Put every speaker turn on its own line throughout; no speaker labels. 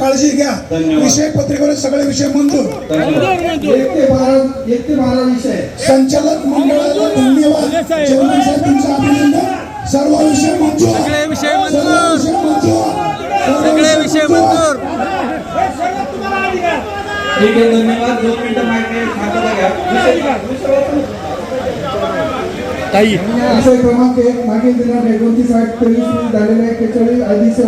काळजी घ्या. विषय पत्रिकेवर सगळे विषय मंजूर.
एक ते बारा एक ते बारा विषय.
संचालक मंडळाला धन्यवाद. चेअरमन साहेब तुमचं अभिनंदन. सर्व विषय मंजूर.
सगळे विषय
सर्व
मंजूर.
विषय मंजूर. सर्व
सगळे विषय मंजूर.
ठीक आहे धन्यवाद. दोन मिनिटं माहिती हाताला घ्या विषय विषय वाचून.
ताई.
विषय क्रमांक एक मागील दिनांक एकोणतीस आठ तेवीस रोजी झालेल्या एक्केचाळीस अधिस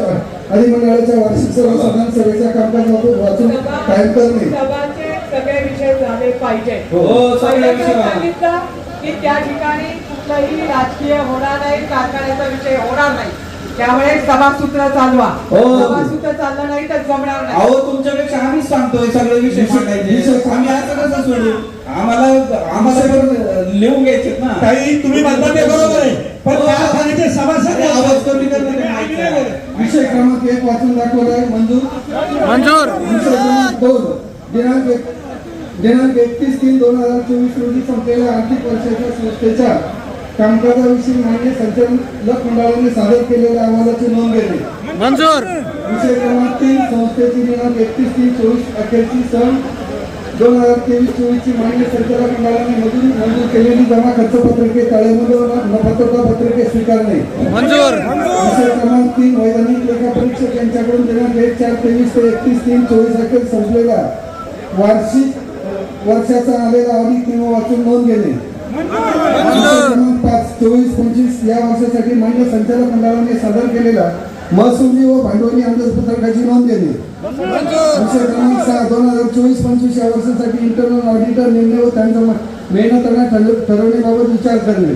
अधिमंडळाच्या वार्षिक सर्वसाधारण कामकाजातून वाचून कायम करणे
सभांचे सगळे विषय झाले पाहिजे.
हो.
सांगितलं की त्या ठिकाणी कुठलाही राजकीय होणार नाही कारखान्याचा विषय होणार नाही. त्यामुळे सभासूत्र चालवा.
हो.
सभासूत्र चाललं नाही तर जमणार नाही.
अहो तुमच्यापेक्षा आम्हीच सांगतोय सगळे विषय
विषय-
सांगायचे. आम्ही असं कसं सोडू? आम्हाला आम्हाला लिहून घ्यायचे ना.
ताई तुम्ही म्हणता ते बरोबर आहे. पण
हो.
कारखान्याचे सभासद
आवाज कमी आहे.
विषय क्रमांक एक वाचून दाखवला आहे. मंजूर?
मंजूर.
विषय क्रमांक दोन. दिनांक एक दिनांक एकतीस तीन दोन हजार चोवीस रोजी संपलेल्या आर्थिक वर्षाच्या संस्थेच्या कामकाजाविषयी मान्य संचालक मंडळाने सादर केलेल्या अहवालाची नोंद घेणे
मंजूर.
विषय क्रमांक तीन संस्थेची दिनांक एकतीस तीन चोवीस अखेरची सन दोन हजार तेवीस चोवीसची मान्य संचालक मंडळाने मंजूर मंजूर केलेली जमा खर्च पत्रके ताळेबंद नफातोटा पत्रके स्वीकारणे
मंजूर!
विषय क्रमांक तीन वैधानिक लेखा परीक्षक यांच्याकडून दिनांक एक चार तेवीस ते एकतीस तीन चोवीस अखेर संपलेला. वार्षिक वर्षाचा आलेला ऑडिट किंवा वाचून नोंद घेणे. पाच चोवीस पंचवीस या वर्षासाठी मान्य संचालक मंडळाने सादर केलेला महसुली व भांडवली अंदाजपत्रकाची नोंद घेणे विषय क्रमांक सहा दोन हजार चोवीस पंचवीस या वर्षासाठी इंटरनल ऑडिटर नेमणे व त्यांचा म- मेहनताना ठरव- ठरवण्याबाबत विचार करणे.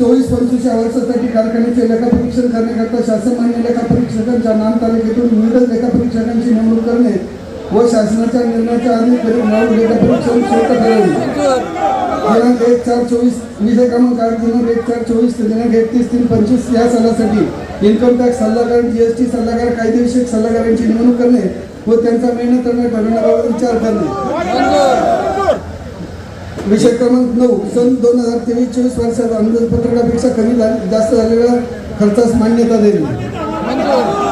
चोवीस पंचवीस या वर्षासाठी कारखान्याचे लेखापरीक्षण करण्याकरता शासन मान्य लेखापरीक्षकांच्या नाम तालुक्यातून विविध लेखापरीक्षकांची नेमणूक करणे व शासनाच्या निर्णयाच्या आधी करीत नाव लेखापरीक्षण शुल्क ठरवणे. दिनांक एक चार चोवीस विजय क्रमांक आठ दिनांक एक चार चोवीस ते दिनांक एकतीस तीन पंचवीस या सणासाठी इन्कम टॅक्स सल्लागार जीएसटी सल्लागार कायदेविषयक सल्लागारांची नेमणूक करणे व त्यांचा मेहनत करणे ठरवण्याबाबत विचार करणे. विषय क्रमांक नऊ सन दोन हजार तेवीस चोवीस वर्षात अंदाजपत्रकापेक्षा कमी झाले- जास्त झालेल्या खर्चास मान्यता देणे.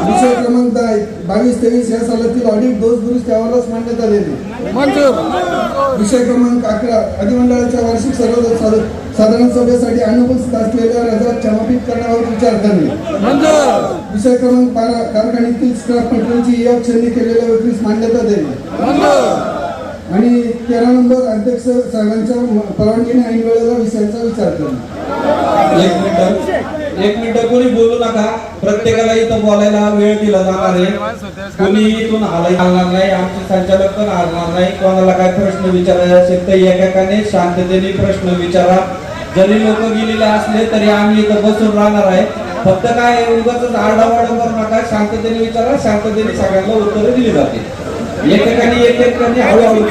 विषय क्रमांक दहा बावीस तेवीस या सालातील ऑडिट दोष दुरुस्ती अहवालास मान्यता देणे
मंजूर.
विषय क्रमांक अकरा. अधिमंडळाच्या वार्षिक सर्व साध- साधारण सभेसाठी अनुपस्थित असलेल्या रजा क्षमापित करण्यावर विचार करणे.
मंजूर.
विषय क्रमांक बारा. कारखान्यातील स्क्रॅप मटेरियलची या क्षणी केलेल्या विक्रीस मान्यता देणे
मंजूर.
आणि तेरा नंबर अध्यक्ष साहेबांच्या परवानगीने ऐन वेळेला विषयांचा विचार करणे.
एक मिनिट. एक मिनिट कोणी बोलू नका. प्रत्येकाला इथं बोलायला वेळ दिला जाणार आहे. कोणी इथून हालाय हलणार नाही आमचे संचालक पण हलणार नाही. कोणाला काय प्रश्न विचारायचे असेल तर एकेकाने शांततेने प्रश्न विचारा. जरी लोक गेलेले असले तरी आम्ही इथं बसून राहणार आहे. फक्त काय उगाच आरडावाडा करू नका. शांततेने विचारा. शांततेने सगळ्यांना उत्तरं दिली जाते एकेकाने एकेकाने हळूहळू